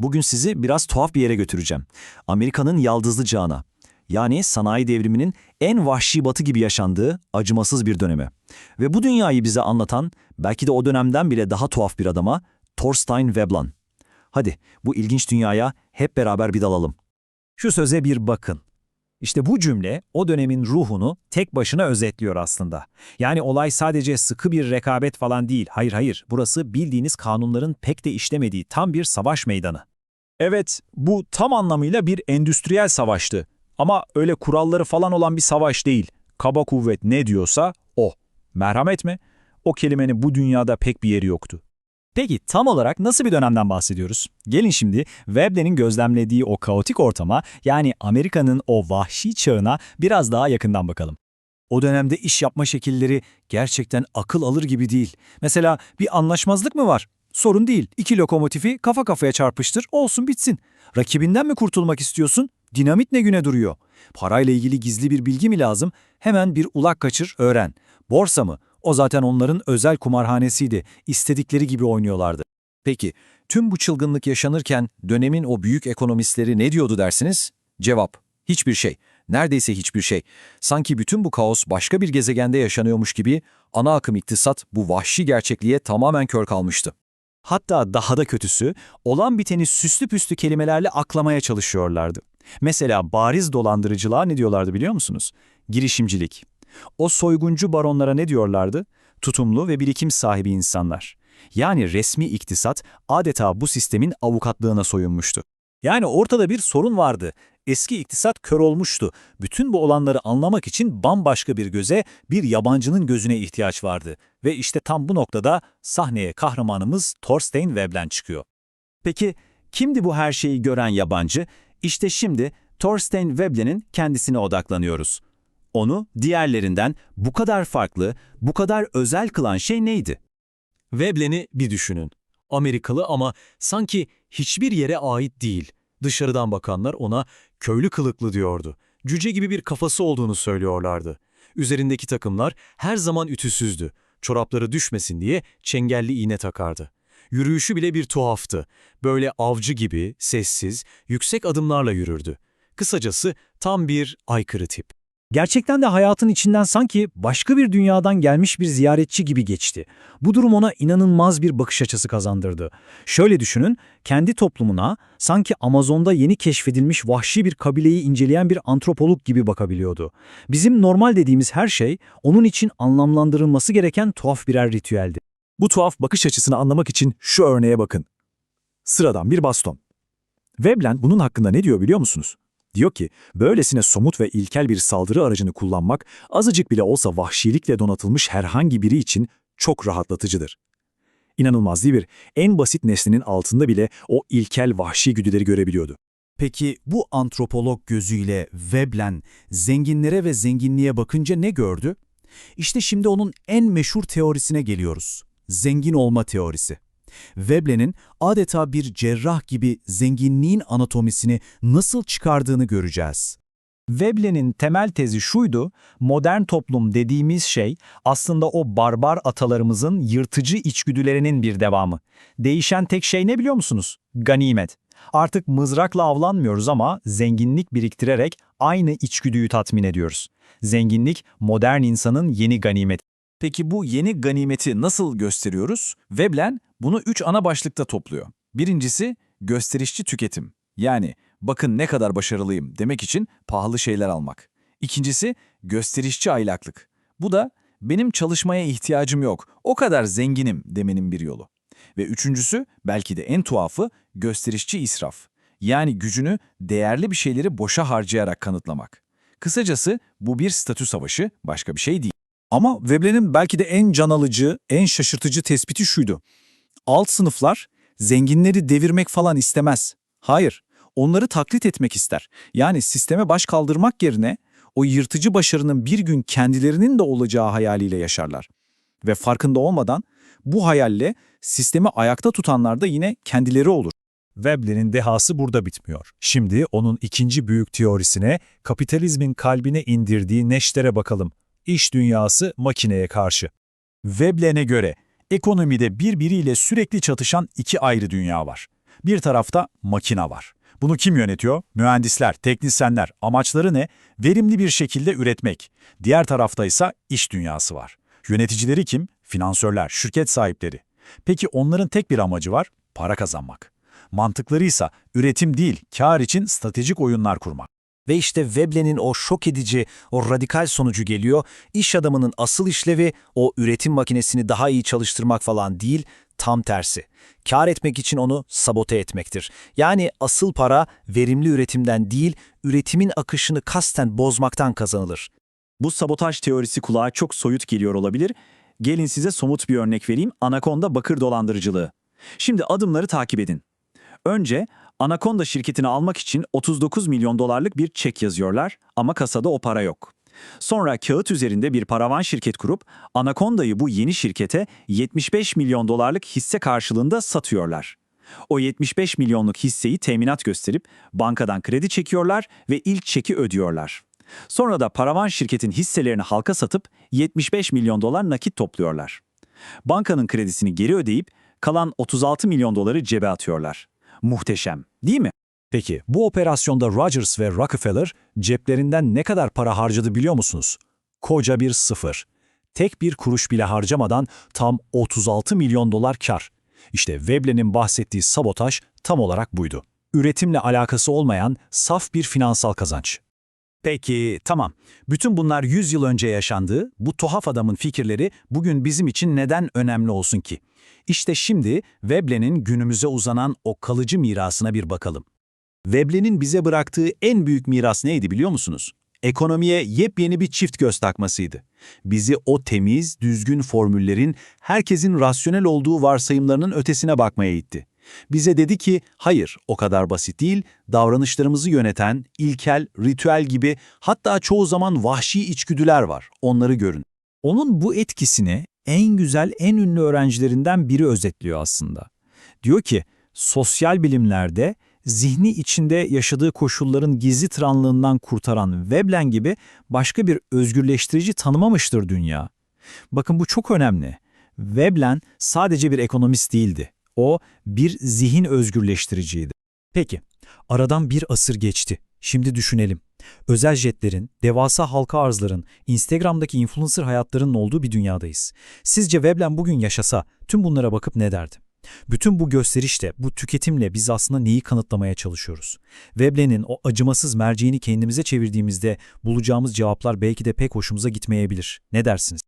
Bugün sizi biraz tuhaf bir yere götüreceğim. Amerika'nın yaldızlı çağına. Yani sanayi devriminin en vahşi batı gibi yaşandığı acımasız bir döneme. Ve bu dünyayı bize anlatan, belki de o dönemden bile daha tuhaf bir adama, Thorstein Veblen. Hadi bu ilginç dünyaya hep beraber bir dalalım. Şu söze bir bakın. İşte bu cümle o dönemin ruhunu tek başına özetliyor aslında. Yani olay sadece sıkı bir rekabet falan değil. Hayır hayır, burası bildiğiniz kanunların pek de işlemediği tam bir savaş meydanı. Evet, bu tam anlamıyla bir endüstriyel savaştı. Ama öyle kuralları falan olan bir savaş değil. Kaba kuvvet ne diyorsa o. Merhamet mi? O kelimenin bu dünyada pek bir yeri yoktu. Peki tam olarak nasıl bir dönemden bahsediyoruz? Gelin şimdi Veblen'in gözlemlediği o kaotik ortama yani Amerika'nın o vahşi çağına biraz daha yakından bakalım. O dönemde iş yapma şekilleri gerçekten akıl alır gibi değil. Mesela bir anlaşmazlık mı var? Sorun değil. İki lokomotifi kafa kafaya çarpıştır, olsun bitsin. Rakibinden mi kurtulmak istiyorsun? Dinamit ne güne duruyor? Parayla ilgili gizli bir bilgi mi lazım? Hemen bir ulak kaçır, öğren. Borsa mı? O zaten onların özel kumarhanesiydi. İstedikleri gibi oynuyorlardı. Peki, tüm bu çılgınlık yaşanırken dönemin o büyük ekonomistleri ne diyordu dersiniz? Cevap, hiçbir şey. Neredeyse hiçbir şey. Sanki bütün bu kaos başka bir gezegende yaşanıyormuş gibi ana akım iktisat bu vahşi gerçekliğe tamamen kör kalmıştı. Hatta daha da kötüsü, olan biteni süslü püslü kelimelerle aklamaya çalışıyorlardı. Mesela bariz dolandırıcılığa ne diyorlardı biliyor musunuz? Girişimcilik. O soyguncu baronlara ne diyorlardı? Tutumlu ve birikim sahibi insanlar. Yani resmi iktisat adeta bu sistemin avukatlığına soyunmuştu. Yani ortada bir sorun vardı. Eski iktisat kör olmuştu. Bütün bu olanları anlamak için bambaşka bir göze, bir yabancının gözüne ihtiyaç vardı. Ve işte tam bu noktada sahneye kahramanımız Thorstein Veblen çıkıyor. Peki kimdi bu her şeyi gören yabancı? İşte şimdi Thorstein Veblen'in kendisine odaklanıyoruz. Onu diğerlerinden bu kadar farklı, bu kadar özel kılan şey neydi? Veblen'i bir düşünün. Amerikalı ama sanki hiçbir yere ait değil. Dışarıdan bakanlar ona köylü kılıklı diyordu. Cüce gibi bir kafası olduğunu söylüyorlardı. Üzerindeki takımlar her zaman ütüsüzdü. Çorapları düşmesin diye çengelli iğne takardı. Yürüyüşü bile bir tuhaftı. Böyle avcı gibi, sessiz, yüksek adımlarla yürürdü. Kısacası tam bir aykırı tip. Gerçekten de hayatın içinden sanki başka bir dünyadan gelmiş bir ziyaretçi gibi geçti. Bu durum ona inanılmaz bir bakış açısı kazandırdı. Şöyle düşünün, kendi toplumuna sanki Amazon'da yeni keşfedilmiş vahşi bir kabileyi inceleyen bir antropolog gibi bakabiliyordu. Bizim normal dediğimiz her şey onun için anlamlandırılması gereken tuhaf birer ritüeldi. Bu tuhaf bakış açısını anlamak için şu örneğe bakın. Sıradan bir baston. Veblen bunun hakkında ne diyor biliyor musunuz? Diyor ki, böylesine somut ve ilkel bir saldırı aracını kullanmak, azıcık bile olsa vahşilikle donatılmış herhangi biri için çok rahatlatıcıdır. İnanılmaz değil bir, en basit nesnenin altında bile o ilkel vahşi güdüleri görebiliyordu. Peki bu antropolog gözüyle Veblen zenginlere ve zenginliğe bakınca ne gördü? İşte şimdi onun en meşhur teorisine geliyoruz. Zengin olma teorisi. Veblen'in adeta bir cerrah gibi zenginliğin anatomisini nasıl çıkardığını göreceğiz. Veblen'in temel tezi şuydu, modern toplum dediğimiz şey aslında o barbar atalarımızın yırtıcı içgüdülerinin bir devamı. Değişen tek şey ne biliyor musunuz? Ganimet. Artık mızrakla avlanmıyoruz ama zenginlik biriktirerek aynı içgüdüyü tatmin ediyoruz. Zenginlik modern insanın yeni ganimeti. Peki bu yeni ganimeti nasıl gösteriyoruz? Veblen bunu üç ana başlıkta topluyor. Birincisi gösterişçi tüketim. Yani bakın ne kadar başarılıyım demek için pahalı şeyler almak. İkincisi gösterişçi aylaklık. Bu da benim çalışmaya ihtiyacım yok, o kadar zenginim demenin bir yolu. Ve üçüncüsü belki de en tuhafı gösterişçi israf. Yani gücünü değerli bir şeyleri boşa harcayarak kanıtlamak. Kısacası bu bir statü savaşı, başka bir şey değil. Ama Veblen'in belki de en can alıcı, en şaşırtıcı tespiti şuydu. Alt sınıflar zenginleri devirmek falan istemez. Hayır, onları taklit etmek ister. Yani sisteme baş kaldırmak yerine o yırtıcı başarının bir gün kendilerinin de olacağı hayaliyle yaşarlar. Ve farkında olmadan bu hayalle sistemi ayakta tutanlar da yine kendileri olur. Veblen'in dehası burada bitmiyor. Şimdi onun ikinci büyük teorisine, kapitalizmin kalbine indirdiği neştere bakalım. İş dünyası makineye karşı. Veblen'e göre ekonomide birbiriyle sürekli çatışan iki ayrı dünya var. Bir tarafta makina var. Bunu kim yönetiyor? Mühendisler, teknisyenler. Amaçları ne? Verimli bir şekilde üretmek. Diğer tarafta ise iş dünyası var. Yöneticileri kim? Finansörler, şirket sahipleri. Peki onların tek bir amacı var, para kazanmak. Mantıkları ise üretim değil, kar için stratejik oyunlar kurmak. Ve işte Veblen'in o şok edici, o radikal sonucu geliyor. İş adamının asıl işlevi o üretim makinesini daha iyi çalıştırmak falan değil, tam tersi. Kar etmek için onu sabote etmektir. Yani asıl para verimli üretimden değil, üretimin akışını kasten bozmaktan kazanılır. Bu sabotaj teorisi kulağa çok soyut geliyor olabilir. Gelin size somut bir örnek vereyim. Anaconda bakır dolandırıcılığı. Şimdi adımları takip edin. Önce Anaconda şirketini almak için 39 milyon dolarlık bir çek yazıyorlar ama kasada o para yok. Sonra kağıt üzerinde bir paravan şirket kurup Anaconda'yı bu yeni şirkete 75 milyon dolarlık hisse karşılığında satıyorlar. O 75 milyonluk hisseyi teminat gösterip bankadan kredi çekiyorlar ve ilk çeki ödüyorlar. Sonra da paravan şirketin hisselerini halka satıp 75 milyon dolar nakit topluyorlar. Bankanın kredisini geri ödeyip kalan 36 milyon doları cebe atıyorlar. Muhteşem, değil mi? Peki bu operasyonda Rogers ve Rockefeller ceplerinden ne kadar para harcadı biliyor musunuz? Koca bir sıfır. Tek bir kuruş bile harcamadan tam 36 milyon dolar kar. İşte Veblen'in bahsettiği sabotaj tam olarak buydu. Üretimle alakası olmayan saf bir finansal kazanç. Peki, tamam. Bütün bunlar 100 yıl önce yaşandı. Bu tuhaf adamın fikirleri bugün bizim için neden önemli olsun ki? İşte şimdi Veblen'in günümüze uzanan o kalıcı mirasına bir bakalım. Veblen'in bize bıraktığı en büyük miras neydi biliyor musunuz? Ekonomiye yepyeni bir çift göz takmasıydı. Bizi o temiz, düzgün formüllerin herkesin rasyonel olduğu varsayımlarının ötesine bakmaya itti. Bize dedi ki, hayır o kadar basit değil, davranışlarımızı yöneten, ilkel, ritüel gibi hatta çoğu zaman vahşi içgüdüler var, onları görün. Onun bu etkisini en güzel, en ünlü öğrencilerinden biri özetliyor aslında. Diyor ki, sosyal bilimlerde zihni içinde yaşadığı koşulların gizli tıranlığından kurtaran Veblen gibi başka bir özgürleştirici tanımamıştır dünya. Bakın bu çok önemli. Veblen sadece bir ekonomist değildi. O bir zihin özgürleştiriciydi. Peki, aradan bir asır geçti. Şimdi düşünelim. Özel jetlerin, devasa halka arzların, Instagram'daki influencer hayatlarının olduğu bir dünyadayız. Sizce Veblen bugün yaşasa tüm bunlara bakıp ne derdi? Bütün bu gösterişle, bu tüketimle biz aslında neyi kanıtlamaya çalışıyoruz? Veblen'in o acımasız merceğini kendimize çevirdiğimizde bulacağımız cevaplar belki de pek hoşumuza gitmeyebilir. Ne dersiniz?